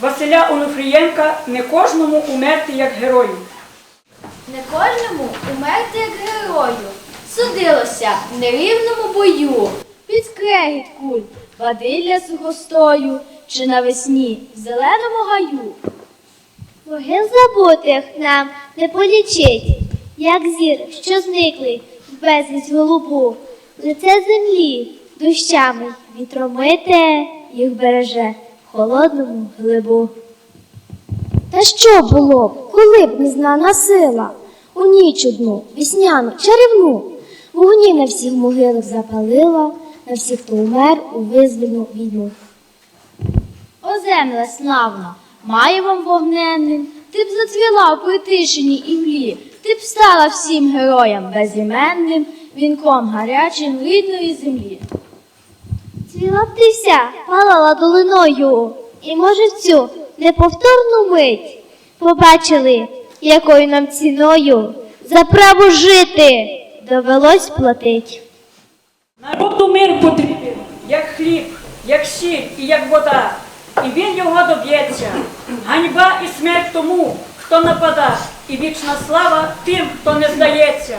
Василя Онуфрієнка не кожному умерти як герою. Не кожному умерти як герою. Судилося в нерівному бою. Під скрегіт куль, бадилля сухостою, чи навесні в зеленому гаю. Могил забутих нам не полічить, як зір, що зникли в безвість голубу, лице землі дощами вітромите їх береже холодному глибу. Та що було б, коли б незнана сила у ніч одну, вісняну, чарівну, вогні на всіх могилах запалила, на всіх, хто умер у визвольну війну. О, земля славна, маєвом вогненним, ти б зацвіла в притишеній імлі, ти б стала всім героям безіменним, вінком гарячим рідної землі. Цвіла ти вся, палала долиною, і, може, в цю неповторну мить побачили, якою нам ціною за право жити довелось платить. Народу мир потрібен, як хліб, як сіль і як вода. І він його доб'ється. Ганьба і смерть тому, хто напада, і вічна слава тим, хто не здається.